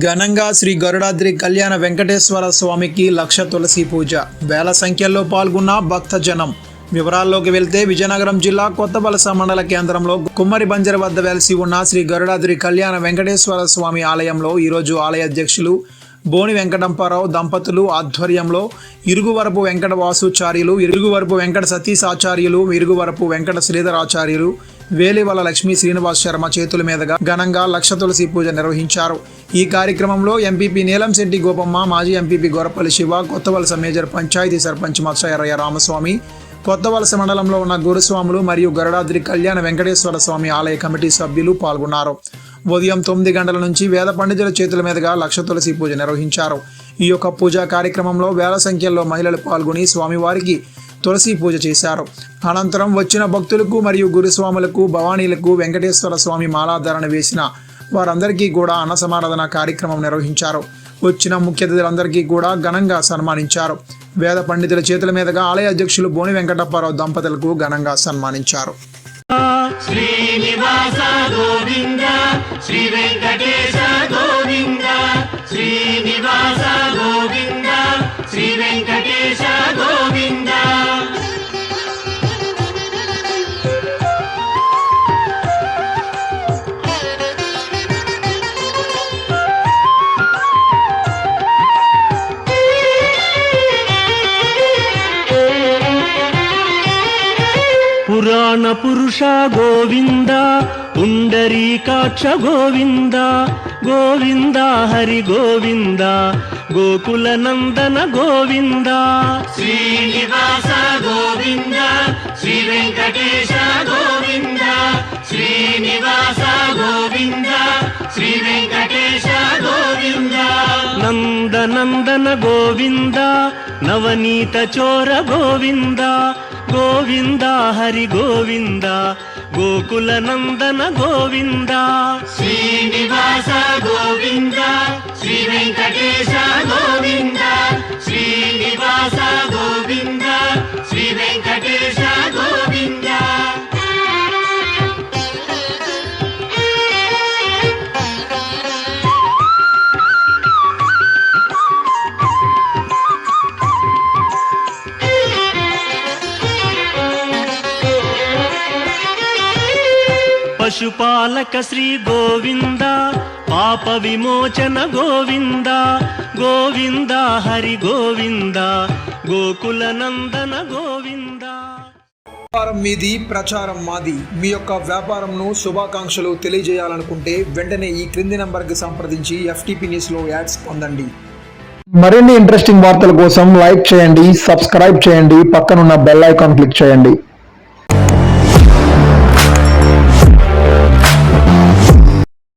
ఘనంగా శ్రీ గరుడాద్రి కళ్యాణ వెంకటేశ్వర స్వామికి లక్ష తులసి పూజ. వేల సంఖ్యలో పాల్గొన్న భక్త జనం. వివరాల్లోకి వెళ్తే విజయనగరం జిల్లా కొత్తబలస మండల కేంద్రంలో కుమ్మరి బంజర వద్ద వెలిసి ఉన్న శ్రీ గరుడాద్రి కళ్యాణ వెంకటేశ్వర స్వామి ఆలయంలో ఈరోజు ఆలయ అధ్యక్షులు బోని వెంకటంపారావు దంపతులు ఆధ్వర్యంలో ఇరుగువరపు వెంకట వాసుచార్యులు ఇరుగువరపు వెంకట సతీష్ ఆచార్యులు ఇరుగువరపు వెంకట శ్రీధరాచార్యులు వేలివల లక్ష్మీ శ్రీనివాస్ శర్మ చేతుల మీదుగా ఘనంగా లక్ష తులసి పూజ నిర్వహించారు. ఈ కార్యక్రమంలో ఎంపీపీ నీలంశెట్టి గోపమ్మ మాజీ ఎంపీపీ గొరపల్లి శివ కొత్తవలస మేజర్ పంచాయతీ సర్పంచ్ మత్స్యరయ్య రామస్వామి కొత్తవలస మండలంలో ఉన్న గురుస్వాములు మరియు గరుడాద్రి కళ్యాణ వెంకటేశ్వర స్వామి ఆలయ కమిటీ సభ్యులు పాల్గొన్నారు. ఉదయం తొమ్మిది గంటల నుంచి వేద పండితుల చేతుల మీదుగా లక్ష తులసి పూజ నిర్వహించారు. ఈ యొక్క పూజా కార్యక్రమంలో వేల సంఖ్యలో మహిళలు పాల్గొని స్వామివారికి తులసి పూజ చేశారు. అనంతరం వచ్చిన భక్తులకు మరియు గురుస్వాములకు భవానీలకు వెంకటేశ్వర స్వామి మాలాధారణ వేసిన వారందరికీ కూడా అన్న సమారాధన కార్యక్రమం నిర్వహించారు. వచ్చిన ముఖ్య అతిథులందరికీ కూడా ఘనంగా సన్మానించారు. వేద పండితుల చేతుల మీదుగా ఆలయ అధ్యక్షులు బోని వెంకటప్పారావు దంపతులకు ఘనంగా సన్మానించారు. శ్రీనివాస గోవింద శ్రీ వెంకటేశ పురాణ పురుష గోవింద పుండరీకాక్ష గోవింద గోవింద హరి గోవింద గోకుల నందన గోవింద. శ్రీనివాస గోవింద శ్రీ వెంకటేశ గోవింద శ్రీనివాస గోవింద శ్రీ వెంకటేశ గోవింద. నందనందన గోవింద నవనీత చోర గోవింద గోవింద హరి గోవింద గోకుల నందన గోవింద. శ్రీనివాస గోవింద శ్రీ వెంకటేశ గోవింద. పశుపాలక శ్రీ గోవింద పాప విమోచన గోవింద గోవింద హరి గోవింద గోకుల నందన గోవింద. వ్యాపారం మీది ప్రచారం మాది. మీ యొక్క వ్యాపారంను శుభాకాంక్షలు తెలియజేయాలనుకుంటే వెంటనే ఈ క్రింది నంబర్కి సంప్రదించి ఎఫ్టీపీ న్యూస్లో యాడ్స్ పొందండి. మరిన్ని ఇంట్రెస్టింగ్ వార్తల కోసం లైక్ చేయండి సబ్స్క్రైబ్ చేయండి పక్కనున్న బెల్ ఐకాన్ క్లిక్ చేయండి.